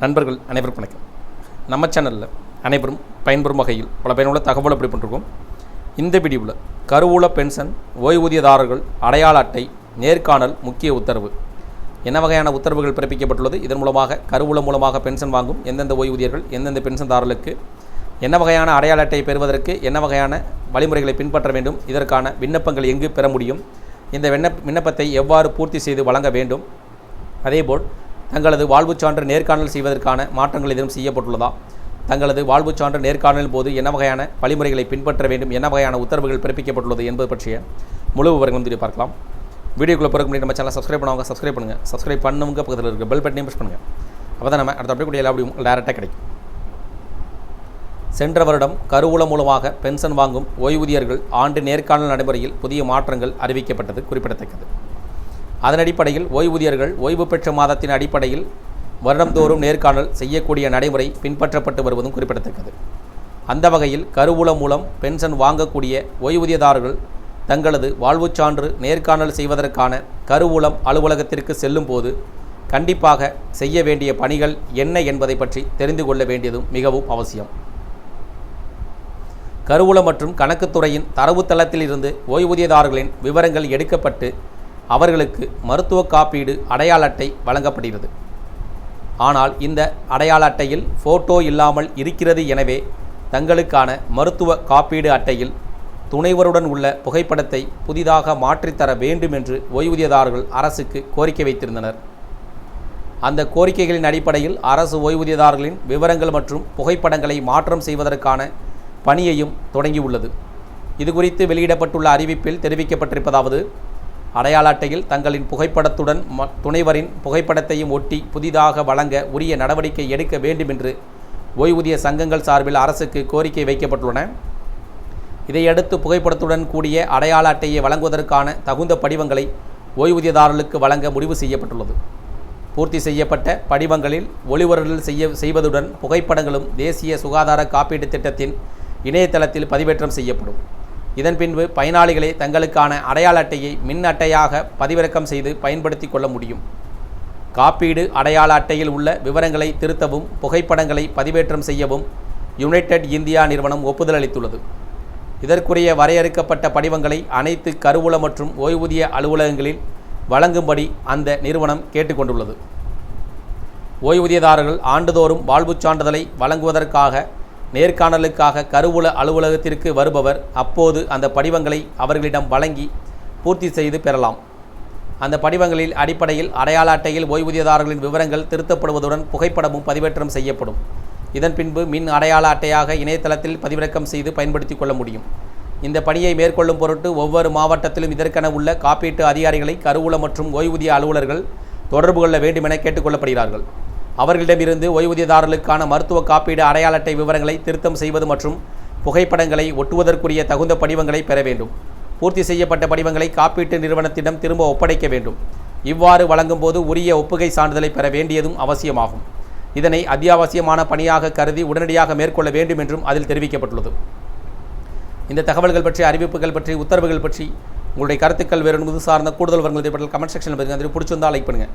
நண்பர்கள் அனைவருக்கும் வணக்கம். நம்ம சேனலில் அனைவரும் பயன்பெறும் வகையில் பல பயனுள்ள தகவல் எப்படி பண்ணிருக்கோம். இந்த வீடியோவில் கருவூல பென்ஷன் ஓய்வூதியதாரர்கள் அடையாள அட்டை நேர்காணல் முக்கிய உத்தரவு என்ன வகையான உத்தரவுகள் பிறப்பிக்கப்பட்டுள்ளது? இதன் மூலமாக கருவூலம் மூலமாக பென்ஷன் வாங்கும் எந்தெந்த ஓய்வூதியர்கள் எந்தெந்த பென்ஷன்தாரர்களுக்கு என்ன வகையான அடையாள அட்டையை பெறுவதற்கு என்ன வகையான வழிமுறைகளை பின்பற்ற வேண்டும் இதற்கான விண்ணப்பங்கள் எங்கு பெற முடியும் இந்த விண்ணப்ப விண்ணப்பத்தை எவ்வாறு பூர்த்தி செய்து வழங்க வேண்டும் அதேபோல் தங்களது வாழ்வுச் சான்று நேர்காணல் செய்வதற்கான மாற்றங்கள் எதுவும் செய்யப்பட்டுள்ளதா? தங்களது வாழ்வுச் சான்று நேர்காணலின் போது என்ன வகையான வழிமுறைகளை பின்பற்ற வேண்டும்? என்ன வகையான உத்தரவுகள் பிறப்பிக்கப்பட்டுள்ளது என்பது பற்றிய முழு விவரங்களும் வந்து பார்க்கலாம். வீடியோக்குள்ளே பிறகு முன்னாடி நம்ம சேனல் சப்ஸ்கிரைப் பண்ணுவாங்க சப்ஸ்கிரைப் பண்ணுங்கள் சப்ஸ்கிரைப் பண்ணுங்க பக்கத்தில் இருக்க பெல் பட்டனையும் ப்ரெஸ் பண்ணுங்கள் அப்போ தான் நம்ம அடுத்த அப்படியே கூட எல்லா அப்படியும் டேரெக்டாக கிடைக்கும். சென்ற வருடம் கருவூலம் மூலமாக பென்ஷன் வாங்கும் ஓய்வூதியர்கள் ஆண்டு நேர்காணல் நடைமுறையில் புதிய மாற்றங்கள் அறிவிக்கப்பட்டது குறிப்பிடத்தக்கது. அதன் அடிப்படையில் ஓய்வூதியர்கள் ஓய்வு பெற்ற மாதத்தின் அடிப்படையில் வருடந்தோறும் நேர்காணல் செய்யக்கூடிய நடைமுறை பின்பற்றப்பட்டு வருவதும் குறிப்பிடத்தக்கது. அந்த வகையில் கருவூலம் மூலம் பென்ஷன் வாங்கக்கூடிய ஓய்வூதியதாரர்கள் தங்களது வாழ்வுச் சான்று நேர்காணல் செய்வதற்கான கருவூலம் அலுவலகத்திற்கு செல்லும் போது கண்டிப்பாக செய்ய வேண்டிய பணிகள் என்ன என்பதை பற்றி தெரிந்து கொள்ள வேண்டியதும் மிகவும் அவசியம். கருவூலம் மற்றும் கணக்குத்துறையின் தரவுத்தளத்தில் இருந்து ஓய்வூதியதாரர்களின் விவரங்கள் எடுக்கப்பட்டு அவர்களுக்கு மருத்துவ காப்பீடு அடையாள அட்டை வழங்கப்படுகிறது. ஆனால் இந்த அடையாள அட்டையில் ஃபோட்டோ இல்லாமல் இருக்கிறது எனவே தங்களுக்கான மருத்துவ காப்பீடு அட்டையில் துணைவருடன் உள்ள புகைப்படத்தை புதிதாக மாற்றித்தர வேண்டும் என்று ஓய்வூதியதாரர்கள் அரசுக்கு கோரிக்கை வைத்திருந்தனர். அந்த கோரிக்கைகளின் அடிப்படையில் அரசு ஓய்வூதியதாரர்களின் விவரங்கள் மற்றும் புகைப்படங்களை மாற்றம் செய்வதற்கான பணியையும் தொடங்கியுள்ளது. இதுகுறித்து வெளியிடப்பட்டுள்ள அறிவிப்பில் தெரிவிக்கப்பட்டிருப்பதாவது அடையாள அட்டையில் தங்களின் புகைப்படத்துடன் துணைவரின் புகைப்படத்தையும் ஒட்டி புதிதாக வழங்க உரிய நடவடிக்கை எடுக்க வேண்டும் என்று ஓய்வூதிய சங்கங்கள் சார்பில் அரசுக்கு கோரிக்கை வைக்கப்பட்டுள்ளன. இதையடுத்து புகைப்படத்துடன் கூடிய அடையாள அட்டையை வழங்குவதற்கான தகுந்த படிவங்களை ஓய்வூதியதாரர்களுக்கு வழங்க முடிவு செய்யப்பட்டுள்ளது. பூர்த்தி செய்யப்பட்ட படிவங்களில் ஒளிவரல் செய்ய செய்வதுடன் புகைப்படங்களும் தேசிய சுகாதார காப்பீட்டுத் திட்டத்தின் இணையதளத்தில் பதிவேற்றம் செய்யப்படும். இதன் பின்பு பயனாளிகளே தங்களுக்கான அடையாள அட்டையை மின் அட்டையாக பதிவிறக்கம் செய்து பயன்படுத்தி கொள்ள முடியும். காப்பீடு அடையாள அட்டையில் உள்ள விவரங்களை திருத்தவும் புகைப்படங்களை பதிவேற்றம் செய்யவும் யுனைடெட் இந்தியா நிறுவனம் ஒப்புதல் அளித்துள்ளது. இதற்குரிய வரையறுக்கப்பட்ட படிவங்களை அனைத்து கருவூல மற்றும் ஓய்வூதிய அலுவலகங்களில் வழங்கும்படி அந்த நிறுவனம் கேட்டுக்கொண்டுள்ளது. ஓய்வூதியதாரர்கள் ஆண்டுதோறும் வாழ்வுச் சான்றிதழை வழங்குவதற்காக நேர்காணலுக்காக கருவூல அலுவலகத்திற்கு வருபவர் அப்போது அந்த படிவங்களை அவர்களிடம் வழங்கி பூர்த்தி செய்து பெறலாம். அந்த படிவங்களில் அடிப்படையில் அடையாள அட்டையில் ஓய்வூதியதாரர்களின் விவரங்கள் திருத்தப்படுவதுடன் புகைப்படமும் பதிவேற்றம் செய்யப்படும். இதன் பின்பு மின் அடையாள அட்டையாக இணையதளத்தில் பதிவிறக்கம் செய்து பயன்படுத்திக் கொள்ள முடியும். இந்த பணியை மேற்கொள்ளும் பொருட்டு ஒவ்வொரு மாவட்டத்திலும் இதற்கென உள்ள காப்பீட்டு அதிகாரிகளை கருவூல மற்றும் ஓய்வூதிய அலுவலர்கள் தொடர்பு கொள்ள வேண்டுமென கேட்டுக்கொள்ளப்படுகிறார்கள் அவர்களிடமிருந்து ஓய்வூதியதாரர்களுக்கான மருத்துவ காப்பீடு அடையாள அட்டை விவரங்களை திருத்தம் செய்வது மற்றும் புகைப்படங்களை ஒட்டுவதற்குரிய தகுந்த படிவங்களை பெற வேண்டும். பூர்த்தி செய்யப்பட்ட படிவங்களை காப்பீட்டு நிறுவனத்திடம் திரும்ப ஒப்படைக்க வேண்டும். இவ்வாறு வழங்கும்போது உரிய ஒப்புகை சான்றிதழை பெற வேண்டியதும் அவசியமாகும். இதனை அத்தியாவசியமான பணியாக கருதி உடனடியாக மேற்கொள்ள வேண்டும் என்றும் அதில் தெரிவிக்கப்பட்டுள்ளது. இந்த தகவல்கள் பற்றி அறிவிப்புகள் பற்றி உத்தரவுகள் பற்றி உங்களுடைய கருத்துக்கள் வேறு சார்ந்த கூடுதல் வரங்கள் பற்றி கமெண்ட் செக்ஷனில் பதிவு பிடிச்சிருந்தால் லைக் பண்ணுங்கள்